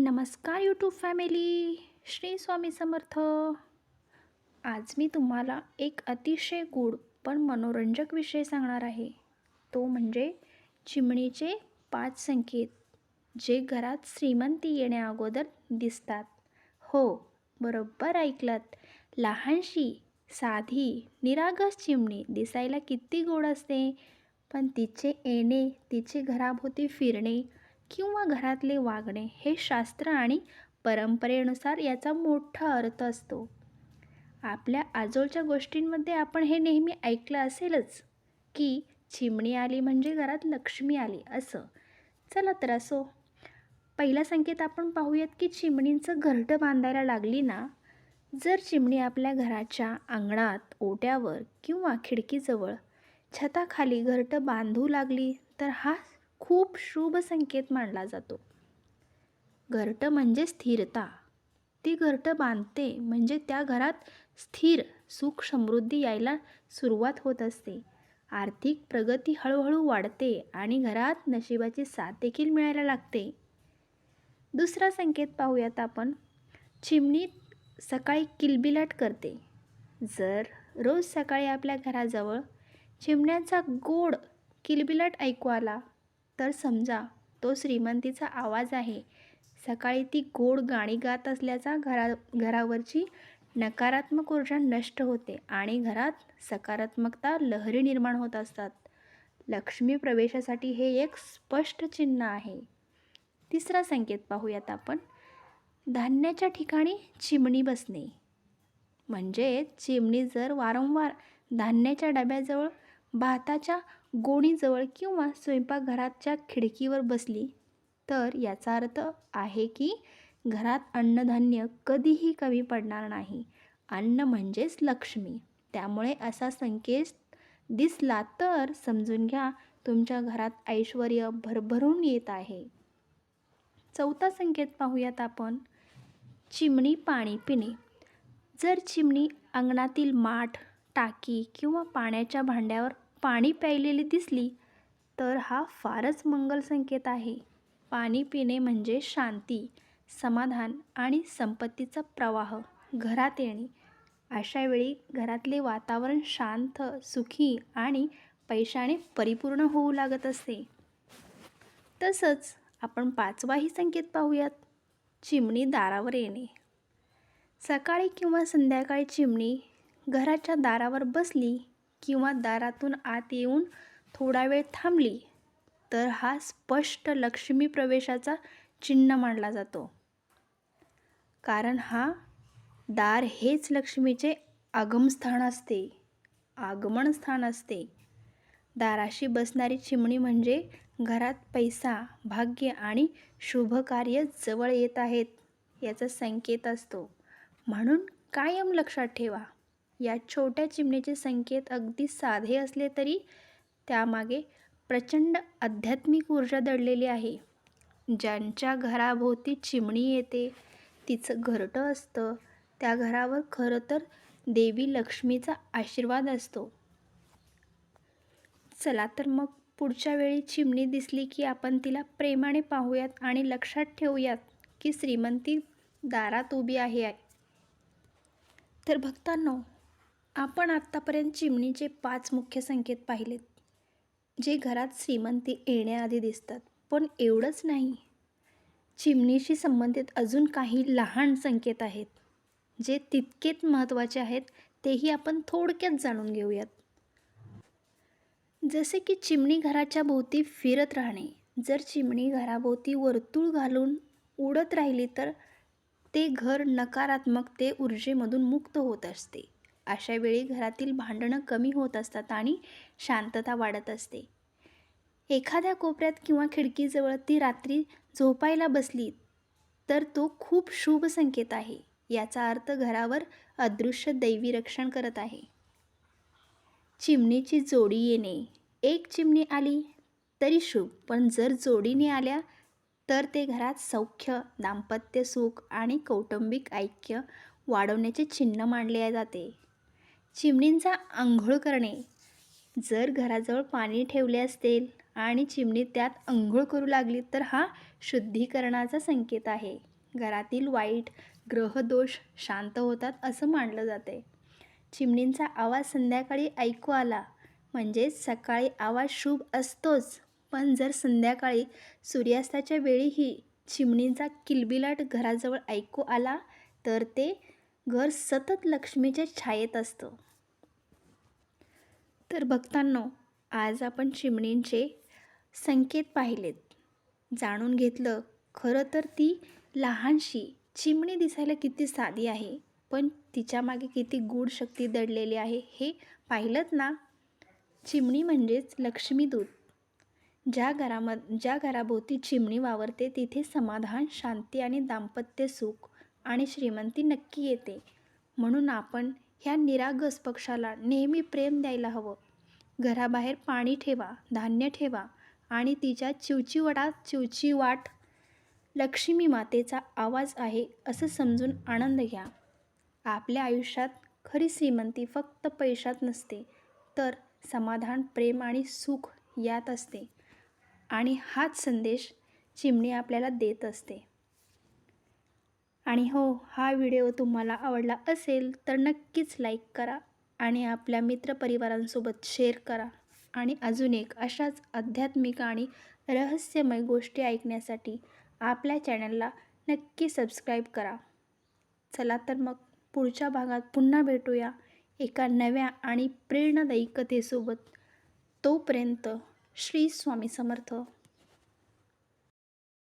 नमस्कार YouTube family Shri Swami Samarth. आज मी तुम्हाला एक अतिशय गूढ पण मनोरंजक विषय सांगणार आहे. तो म्हणजे चिमणीचे पाच संकेत जे घरात श्रीमंती येण्याअगोदर दिसतात. हो बरोबर ऐकलत. लहानशी साधी निरागस चिमणी दिसायला किती गोड असते. पण तिचे येणे तिचे घराभोवती फिरणे किंवा घरातले वागणे हे शास्त्र आणि परंपरेनुसार याचा मोठा अर्थ असतो. आपल्या आजोळच्या गोष्टींमध्ये आपण हे नेहमी ऐकलं असेलच की चिमणी आली म्हणजे घरात लक्ष्मी आली असं. चला तर असो. पहिला संकेत आपण पाहूयात की चिमणींचं घरटं बांधायला लागली ना जर चिमणी आपल्या घराच्या अंगणात ओट्यावर किंवा खिडकीजवळ छताखाली घरटं बांधू लागली तर हा खूप शुभ संकेत मानला जातो. घरटं म्हणजे स्थिरता. ती घरटं बांधते म्हणजे त्या घरात स्थिर सुख समृद्धी यायला सुरुवात होत असते. आर्थिक प्रगती हळूहळू वाढते आणि घरात नशिबाची साथ देखील मिळायला लागते. दुसरा संकेत पाहूयात आपण. चिमणीत सकाळी किलबिलाट करते. जर रोज सकाळी आपल्या घराजवळ चिमण्यांचा गोड किलबिलाट ऐकू आला तर समजा तो श्रीमंतीचा आवाज आहे. सकाळी ती गोड गाणी गात असल्याचा घरा घरावरची नकारात्मक ऊर्जा नष्ट होते आणि घरात सकारात्मकता लहरी निर्माण होत असतात. लक्ष्मी प्रवेशासाठी हे एक स्पष्ट चिन्ह आहे. तिसरा संकेत पाहूयात आपण. धान्याच्या ठिकाणी चिमणी बसणे. म्हणजे चिमणी जर वारंवार धान्याच्या डब्याजवळ भाताच्या गोणीजवळ किंवा स्वयंपाकघराच्या खिडकीवर बसली. तर याचा अर्थ आहे की घरात अन्नधान्य कधीही कमी पडणार नाही. अन्न म्हणजेच लक्ष्मी. त्यामुळे असा संकेत दिसला तर समजून घ्या तुमच्या घरात ऐश्वर भरभरून येत आहे. चौथा संकेत पाहूयात आपण. चिमणी पाणी पिणे. जर चिमणी अंगणातील माठ टाकी किंवा पाण्याच्या भांड्यावर पाणी प्यायलेली दिसली तर हा फारच मंगल संकेत आहे. पाणी पिणे म्हणजे शांती समाधान आणि संपत्तीचा प्रवाह घरात येणे. अशावेळी घरातले वातावरण शांत सुखी आणि पैशाने परिपूर्ण होऊ लागत असते. तसंच आपण पाचवाही संकेत पाहूयात. चिमणी दारावर येणे. सकाळी किंवा संध्याकाळी चिमणी घराच्या दारावर बसली किंवा दारातून आत येऊन थोडा वेळ थांबली तर हा स्पष्ट लक्ष्मी प्रवेशाचा चिन्ह मानला जातो. कारण हा दार हेच लक्ष्मीचे आगमस्थान असते आगमन स्थान असते. दाराशी बसणारी चिमणी म्हणजे घरात पैसा भाग्य आणि शुभकार्य जवळ येत आहेत याचा संकेत असतो. म्हणून कायम लक्षात ठेवा. या छोट्या चिमणीचे संकेत अगदी साधे असले तरी त्यामागे प्रचंड आध्यात्मिक ऊर्जा दडलेली आहे. ज्यांच्या घराभोवती चिमणी येते तिचं घरटं असतं. त्या घरावर खरं तर देवी लक्ष्मीचा आशीर्वाद असतो. चला तर मग पुढच्या वेळी चिमणी दिसली की आपण तिला प्रेमाने पाहूयात आणि लक्षात ठेवूयात की श्रीमंती दारात उभी आहे. तर भक्तांनो आपण आत्तापर्यंत चिमणीचे पाच मुख्य संकेत पाहिलेत जे घरात श्रीमंती येण्याआधी दिसतात. पण एवढंच नाही. चिमणीशी संबंधित अजून काही लहान संकेत आहेत जे तितकेच महत्त्वाचे आहेत तेही आपण थोडक्यात जाणून घेऊयात. जसे की चिमणी घराच्या भोवती फिरत राहणे. जर चिमणी घराभोवती वर्तुळ घालून उडत राहिली तर ते घर नकारात्मकते ऊर्जेमधून मुक्त होत असते. अशा वेळी घरातील भांडणं कमी होत असतात आणि शांतता वाढत असते. एखाद्या कोपऱ्यात किंवा खिडकीजवळ ती रात्री झोपायला बसली तर तो खूप शुभ संकेत आहे याचा अर्थ घरावर अदृश्य दैवी रक्षण करत आहे. चिमणीची जोडी येणे. एक चिमणी आली तरी शुभ पण जर जोडीने आल्या तर ते घरात सौख्य दाम्पत्य सुख आणि कौटुंबिक ऐक्य वाढवण्याचे चिन्ह मानले जाते. चिमणींचा आंघोळ करणे. जर घराजवळ पाणी ठेवले असेल आणि चिमणी त्यात आंघोळ करू लागली तर हा शुद्धीकरणाचा संकेत आहे. घरातील वाईट ग्रहदोष शांत होतात असं मानलं जाते. चिमणींचा आवाज संध्याकाळी ऐकू आला. म्हणजे सकाळी आवाज शुभ असतोच. पण जर संध्याकाळी सूर्यास्ताच्या वेळीही चिमणींचा किलबिलाट घराजवळ ऐकू आला तर ते घर सतत लक्ष्मीच्या छायेत असतं. तर भक्तांनो आज आपण चिमणींचे संकेत पाहिलेत. जाणून घेतलं खरं तर ती लहानशी चिमणी दिसायला किती साधी आहे पण तिच्यामागे किती गूढ शक्ती दडलेली आहे हे पाहिलंत ना? चिमणी म्हणजेच लक्ष्मीदूत. ज्या घराम ज्या घराभोवती चिमणी वावरते तिथे समाधान शांती आणि दाम्पत्य सुख आणि श्रीमंती नक्की येते. म्हणून आपण ह्या निरागस पक्षाला नेहमी प्रेम द्यायला हवं. घराबाहेर पाणी ठेवा धान्य ठेवा आणि तिच्या चिवचिवडात चिवचिवाट लक्ष्मी मातेचा आवाज आहे असं समजून आनंद घ्या. आपल्या आयुष्यात खरी श्रीमंती फक्त पैशात नसते तर समाधान प्रेम आणि सुख यात असते. आणि हाच संदेश चिमणी आपल्याला देत असते. आणि हो हा व्हिडिओ तुम्हाला आवडला असेल तर नक्कीच लाईक करा आणि आपल्या मित्रपरिवारांसोबत शेअर करा. आणि अजून एक अशाच आध्यात्मिक आणि रहस्यमय गोष्टी ऐकण्यासाठी आपल्या चॅनलला नक्की सबस्क्राईब करा. चला तर मग पुढच्या भागात पुन्हा भेटूया एका नव्या आणि प्रेरणादायी कथेसोबत. तोपर्यंत श्री स्वामी समर्थ.